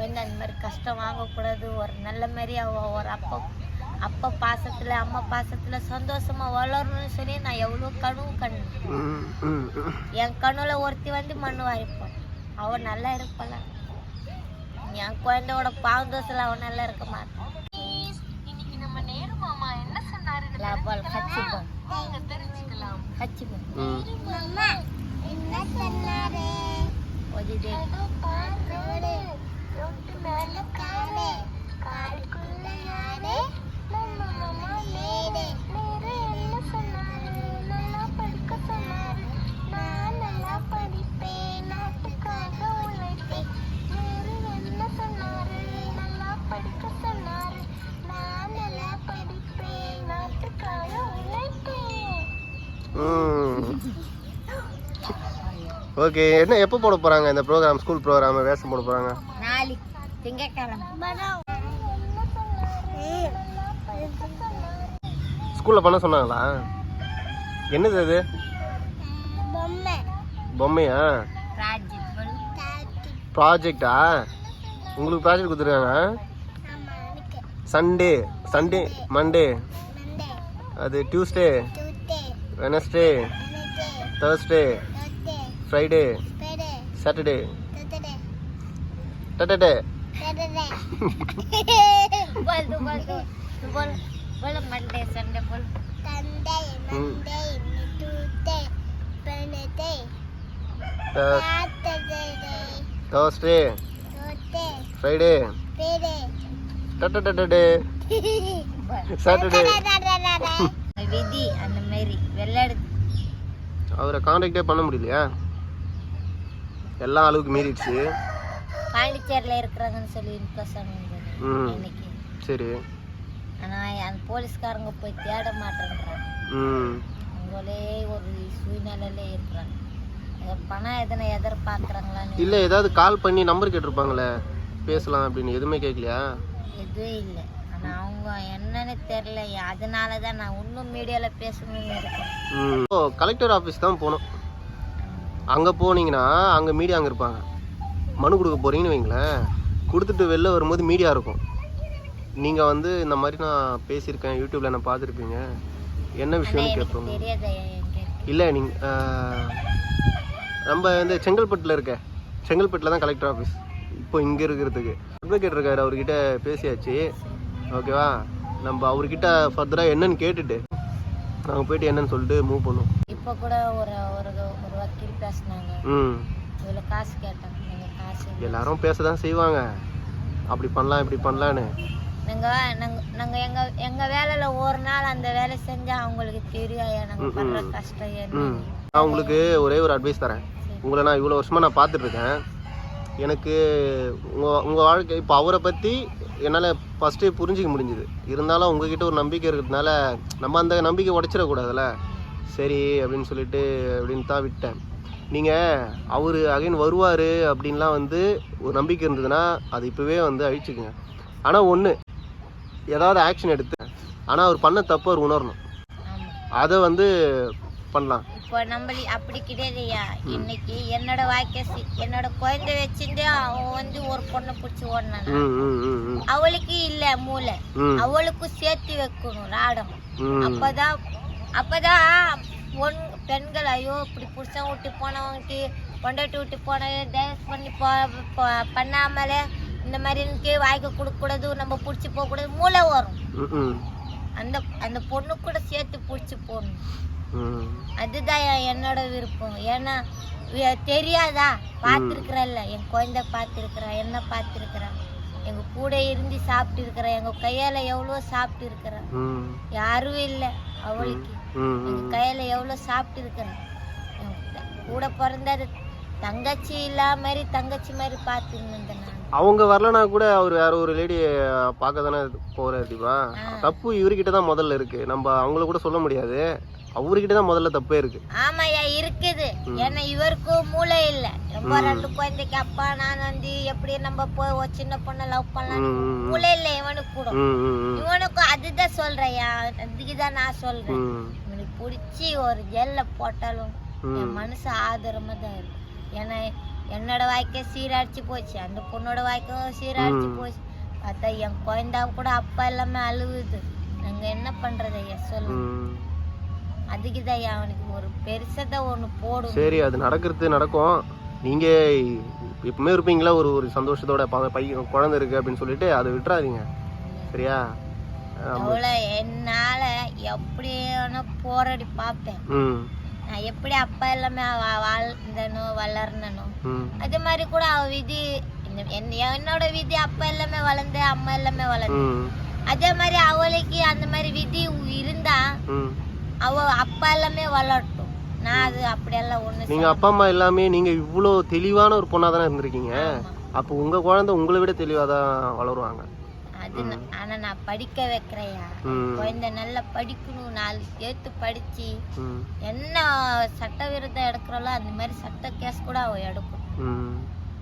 குழந்தை அந்த மாதிரி கஷ்டம் வாங்கக்கூடாது. ஒரு நல்ல மாதிரி அவ ஒரு அப்பா அப்பா பாசத்துல அம்மா பாசத்துல சந்தோஷமா வளரணும்னு சொல்லி நான் எவ்வளோ கனவு கண்ணு. என் கண்ணுல ஒருத்தி வந்து மண்ணு வாரிப்பான் அவ நல்லா இருப்பாள? என் குழந்தையோட பாவந்தோசல அவன் நல்லா இருக்க மாட்டான் லாபால் ம். என்ன சொன்னாரு மேல என்ன சொன்னாரு? நல்லா படிக்க சொன்னாரு. நான் நல்லா படிப்பேன். நாட்டுக்காக உழைப்பேன். நேரு என்ன சொன்னாரு? நல்லா படிக்க சொன்னாரு. நான் நல்லா படிப்பேன். நாட்டுக்காக உழைப்பேன். ஓகே என்ன எப்போ போட போகிறாங்க இந்த ப்ரோக்ராம் ஸ்கூல் ப்ரோக்ராம் வேஷம் போட போகிறாங்க திங்கக்கிழமை ஸ்கூலில் பண்ண சொன்னாங்களா? என்னது அது? பொம்மை. பொம்மையா? ப்ராஜெக்டா உங்களுக்கு ப்ராஜெக்ட் கொடுத்துருக்காங்க சண்டே சண்டே மண்டே அது Tuesday Wednesday Thursday Friday Saturday டட்டே બોલ તું બોલ તું બોલ બોલ મંડે સન્ડે બોલ Sunday Monday Tuesday Wednesday Saturday Thursday Thursday Friday Friday ટટટટડે Saturday விதி அந்த மாதிரி வெள்ளாடு அவரை காண்டாக்டே பண்ண முடியலையா எல்லா அளவுக்கு மீறிடுச்சு பாண்டிச்சேரியில் இருக்கிறாங்கன்னு சொல்லி இன்ஃபர்மேஷன் வந்தது இன்னைக்கு. சரி. ஆனா அந்த போலீஸ்காரங்க போய் தேட மாட்டேன்றாங்க. அவங்களே ஒரு சூழ்நிலையில இருக்கிறாங்க. பணம் எதனை எதிர்பார்க்குறாங்களான்னு இல்லை ஏதாவது கால் பண்ணி நம்பர் கேட்டிருப்பாங்களே? பேசலாம் அப்படின்னு. எதுவுமே கேட்கலையா எதுவும் இல்லை. ஆனா அவங்க என்னன்னு தெரியல. அதனால தான் நான் இன்னும் மீடியாவில் பேசணும்னு இருக்கேன். கலெக்டர் ஆஃபீஸ் தான் போகணும் அங்கே போனீங்கன்னா அங்கே மீடியா அங்கே இருப்பாங்க. மனு கொடுக்க போகிறீங்கன்னு வைங்களேன். கொடுத்துட்டு வெளில வரும்போது மீடியா இருக்கும். நீங்கள் வந்து இந்த மாதிரி நான் பேசியிருக்கேன் யூடியூப்பில் நான் பார்த்துருப்பீங்க. என்ன விஷயம்னு கேட்போம். இல்லை நீங்கள் நம்ம இந்த செங்கல்பட்டில் இருக்க. செங்கல்பட்டில் தான் கலெக்டர் ஆஃபீஸ் இப்போ இங்கே இருக்கிறதுக்கு. அட்வொகேட் இருக்கார் அவர்கிட்ட பேசியாச்சு. ஓகேவா? நம்ம அவர்கிட்ட ஃபர்தராக என்னன்னு கேட்டுட்டு நாங்கள் போயிட்டு என்னன்னு சொல்லிட்டு மூவ் பண்ணுவோம். இப்போ கூட ஒரு ஒரு ஒரு வக்கீல் பேசினாங்க. ம். இவ்வளோ காசு கேட்டாங்க. எல்லாரும் பேச தான் செய்வாங்க. அப்படி பண்ணலாம் இப்படி பண்ணலான்னு. நாங்க நாங்க எங்க எங்க வேலையில ஒரு நாள் அந்த வேலை செஞ்சா அவங்களுக்கு தெரியும் கஷ்டம் என்ன? நான் உங்களுக்கு ஒரே ஒரு அட்வைஸ் தரேன். உங்களை நான் இவ்வளோ வருஷமாக நான் பார்த்துட்ருக்கேன். எனக்கு உங்கள் உங்கள் வாழ்க்கை இப்போ அவரை பற்றி என்னால் ஃபஸ்ட்டு புரிஞ்சிக்க முடிஞ்சுது. இருந்தாலும் உங்ககிட்ட ஒரு நம்பிக்கை இருக்கிறதுனால நம்ம அந்த நம்பிக்கை உடச்சிடக்கூடாதுல்ல. சரி அப்படின்னு சொல்லிட்டு அப்படின்னு தான் விட்டேன். நீங்கள் அவர் அகைன் வருவார் அப்படின்லாம் வந்து ஒரு நம்பிக்கை இருந்ததுன்னா அது இப்போவே வந்து அழிச்சுக்குங்க. ஆனால் ஒன்று ஏதாவது ஆக்ஷன் எடுத்து ஆனால் அவர் பண்ண தப்பு அவர் உணரணும். அதை வந்து பண்ணலாம். இப்போ நம்மளி அப்படி கிடையாதுய்யா. இன்னைக்கு என்னோட வாழ்க்கை என்னோட குழந்தை வச்சுட்டு அவன் வந்து ஒரு பொண்ணை பிடிச்சி ஓடினான்? அவளுக்கு இல்ல மூளை. அவளுக்கும் சேர்த்து வைக்கணும் ராடம். ம். அப்பதான் அப்பதான் பொன் பெண்கள் ஐயோ இப்படி புருஷன் விட்டு போனவங்க பொண்டாட்டி விட்டு போன டைவர்ஸ் பண்ணி போ பண்ணாமலே இந்த மாதிரி எனக்கு வாய்க்கு கொடுக்கக்கூடாது நம்ம பிடிச்சி போகக்கூடாது மூளை வரும். அந்த அந்த பொண்ணு கூட சேர்த்து பிடிச்சி போகணும் அதுதான் என்- என்னோட விருப்பம். ஏன்னா தெரியாதா? பார்த்துருக்குறல்ல. என் குழந்தை பார்த்துருக்குறா என்ன பார்த்துருக்குறா? எங்க கூட இருந்து சாப்பிட்டு இருக்கிறா எங்க கையால எவ்வளோ சாப்பிட்டு இருக்கிறா யாரும் இல்லை அவளுக்கு. கையில எவ்வளவு சாப்பிட்டு இருக்கிறேன்? கூட பிறந்தது தங்கச்சி இல்லாம மாதிரி தங்கச்சி மாதிரி நான். அவங்க வரலனா கூட அவர் வேற ஒரு லேடியை பார்க்க தானே போறாரு தீபா. தப்பு இவர்கிட்ட தான் முதல்ல இருக்கு. நம்ம அவங்கள கூட சொல்ல முடியாது. அவர்கிட்ட தான் முதல்ல தப்பே இருக்கு. ஆமாய்யா இருக்குது. ஏன்னா இவருக்கும் மூளை இல்ல. ரொம்ப ரெண்டு குழந்தைக்கு அப்பா நான் வந்து எப்படி நம்ம போய் ஒரு சின்ன பொண்ணை லவ் பண்ணலாம் மூளை இல்ல இவனுக்கு கூட. இவனுக்கும் அதுதான் சொல்றேன்யா அதுக்கு தான் நான் சொல்றேன். இவனுக்கு பிடிச்சி ஒரு ஜெல்ல போட்டாலும். என் மனசு ஆதரமா தான் இருக்கு. ஏன்னா என்னோட வாழ்க்கை சீரடிச்சு போச்சு. அந்த பொண்ணோட வாழ்க்கையும் சீரடிச்சு. போச்சு. பார்த்தா என் குழந்தா கூட அப்பா எல்லாமே அழுகுது நாங்க என்ன பண்றது ஐயா? சொல்லு ஐயா அவனுக்கு ஒரு பெருசதை ஒண்ணு போடும் சரி அது நடக்கிறது நடக்கும். நீங்க எப்பவுமே இருப்பீங்களா? ஒரு ஒரு சந்தோஷத்தோட ப- பையன் குழந்தை இருக்கு அப்படின்னு சொல்லிட்டு அதை விட்டுறாதீங்க. சரியா. அவ்வளோ என்னால எப்படி வேணா போராடி பார்ப்பேன். ம். நான் எப்படி அப்பா எல்லாமே வா- வாழ்ந்தனும் வளர்ந்தனும் ம். அதே மாதிரி கூட அவ விதி இந்த- என்- என்னோட விதி அப்பா எல்லாமே வளர்ந்து அம்மா எல்லாமே வளர்ந்து. ம். அதே மாதிரி அவளுக்கு அந்த மாதிரி விதி இருந்தா ம். அவ அப்பா எல்லாமே வளரட்டும். நான் அது அப்படியெல்லாம் ஒண்ணு நீங்க அப்பா அம்மா எல்லாமே நீங்க இவ்வளோ தெளிவான ஒரு பொண்ணா தானே இருந்திருக்கீங்க. அப்போ உங்க குழந்தை உங்களை விட தெளிவா தான் வளருவாங்க. அது ஆனா நான் படிக்க வைக்கிறேயா. குழந்தை நல்லா படிக்கணும் நாலு சேர்த்து படிச்சு என்ன சட்டவிரோதம் எடுக்கிறோளோ அந்த மாதிரி சட்ட கேஸ் கூட அவ எடுக்கும்.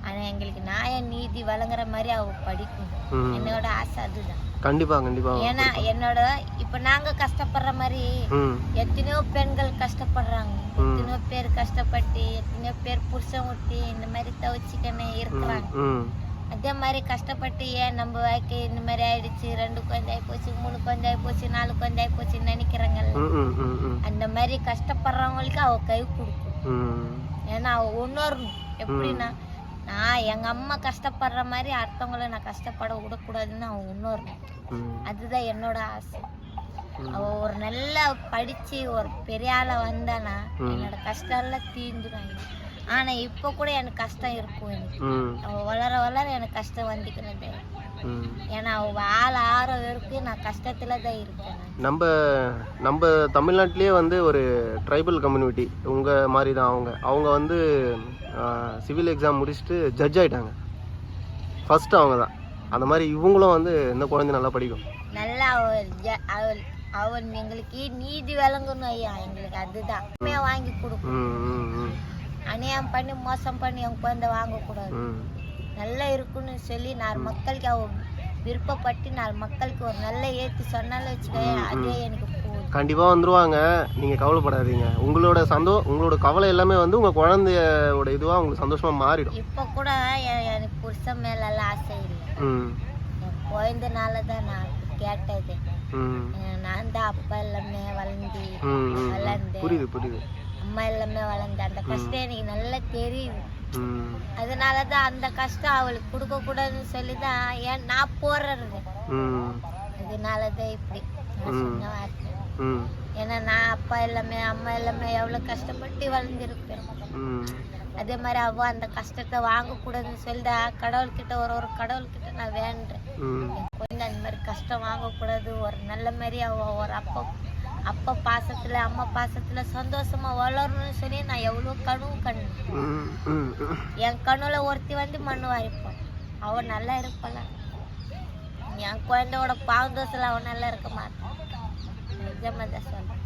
ம் ஆனா எங்களுக்கு நியாய நீதி வழங்குற மாதிரி அவ படிக்கணும். ம். என்னோட ஆசை அதுதான். கண்டிப்பா கண்டிப்பா ஏன்னா என்னோட இப்ப நாங்க கஷ்டப்படுற மாதிரி எத்தனையோ பெண்கள் கஷ்டப்படுறாங்க. எத்தனையோ பேர் கஷ்டப்பட்டு எத்தனையோ பேர் புருஷன் விட்டு இந்த மாதிரி தவிச்சுக்கன்னு இருக்கிறாங்க. அதே மாதிரி கஷ்டப்பட்டு ஏன் நம்ம வாழ்க்கை இந்த மாதிரி ஆயிடுச்சு? ரெண்டு குழந்தை போச்சு மூணு குழந்தை போச்சு நாலு குழந்தை போச்சுன்னு நினைக்கிறாங்கல்ல. அந்த மாதிரி கஷ்டப்படுறவங்களுக்கு அவ கை கொடுக்கும். ஏன்னா அவ உணரணும். எப்படின்னா நான் எங்க அம்மா கஷ்டப்படுற மாதிரி அடுத்தவங்கள நான் கஷ்டப்பட விடக்கூடாதுன்னு அவன் ம். அதுதான் என்னோட ஆசை. ம். அவ ஒரு நல்லா படிச்சு ஒரு பெரிய ஆளா வந்தானா. என்னோட கஷ்டம் எல்லாம் தீர்ந்துடும் ஆனா இப்ப கூட எனக்கு கஷ்டம் இருக்கும் எனக்கு. வளர வளர எனக்கு கஷ்டம் வந்துக்கிறது ஏன்னா அவ ஆள் ஆற வரைக்கும் நான் கஷ்டத்துல தான் இருக்கேன். நம்ம நம்ம தமிழ்நாட்டிலேயே வந்து ஒரு ட்ரைபல் கம்யூனிட்டி உங்கள் மாதிரி தான் அவங்க. அவங்க வந்து சிவில் எக்ஸாம் முடிச்சுட்டு ஜட்ஜ் ஆயிட்டாங்க. ஃபர்ஸ்ட் அவங்க தான் அந்த மாதிரி இவங்களும் வந்து இந்த குழந்தை நல்லா படிக்கும். நல்லா அவள் அவள் எங்களுக்கு நீதி வழங்கணும் ஐயா. எங்களுக்கு அதுதான். வாங்கி கொடுக்கும் ம் ம் ம். அநியாயம் பண்ணி மோசம் பண்ணி என் குழந்தை வாங்கக்கூடாது. நல்லா இருக்குன்னு சொல்லி நாலு மக்களுக்கு அவ விருப்பப்பட்டு நாலு மக்களுக்கு ஒரு நல்ல ஏத்தி சொன்னாலும் வச்சுக்கோங்க அதே எனக்கு போதும். கண்டிப்பாக வந்துருவாங்க. நீங்கள் கவலைப்படாதீங்க. உங்களோட சந்தோ உங்களோட கவலை எல்லாமே வந்து உங்கள் குழந்தையோட இதுவாக உங்களுக்கு சந்தோஷமாக மாறிடும். இப்ப கூட எனக்கு புருஷன் மேல எல்லாம் ஆசை இல்லை. ம். என் குழந்தைனால தான் நான் கேட்டது. நான் தான் அப்பா எல்லாமே வளர்ந்து வளர்ந்து புரியுது புரியுது. அம்மா எல்லாமே வளர்ந்து அந்த கஷ்டம் எனக்கு நல்லா தெரியுது. ம். அதனால தான் அந்த கஷ்டம் அவளுக்கு கொடுக்க கூடாதுன்னு சொல்லி தான் ஏன் நான் போடுறது. ம். அதனால தான் இப்படி ஏன்னா நான் அப்பா எல்லாமே அம்மா எல்லாமே எவ்வளோ கஷ்டப்பட்டு வளர்ந்துருப்பேன். அதே மாதிரி அவ அந்த கஷ்டத்தை வாங்கக்கூடாதுன்னு சொல்லிட்டா கடவுள்கிட்ட ஒரு ஒரு கடவுள்கிட்ட நான் வேண்டுறேன். ம். என் குழந்தை அந்த மாதிரி கஷ்டம் வாங்கக்கூடாது. ஒரு நல்ல மாதிரி அவ ஒரு அப்பா அப்பா பாசத்துல அம்மா பாசத்துல சந்தோஷமா வளரணும்னு சொல்லி நான் எவ்வளோ கனவு கண்ணு என் கண்ணுல ஒருத்தி வந்து மண் வாரிப்பான் அவன் நல்லா இருப்பாள என் குழந்தையோட பாவந்தோசில் அவன் நல்லா இருக்க மாட்டான் நிஜமா தான் சொல்றேன்.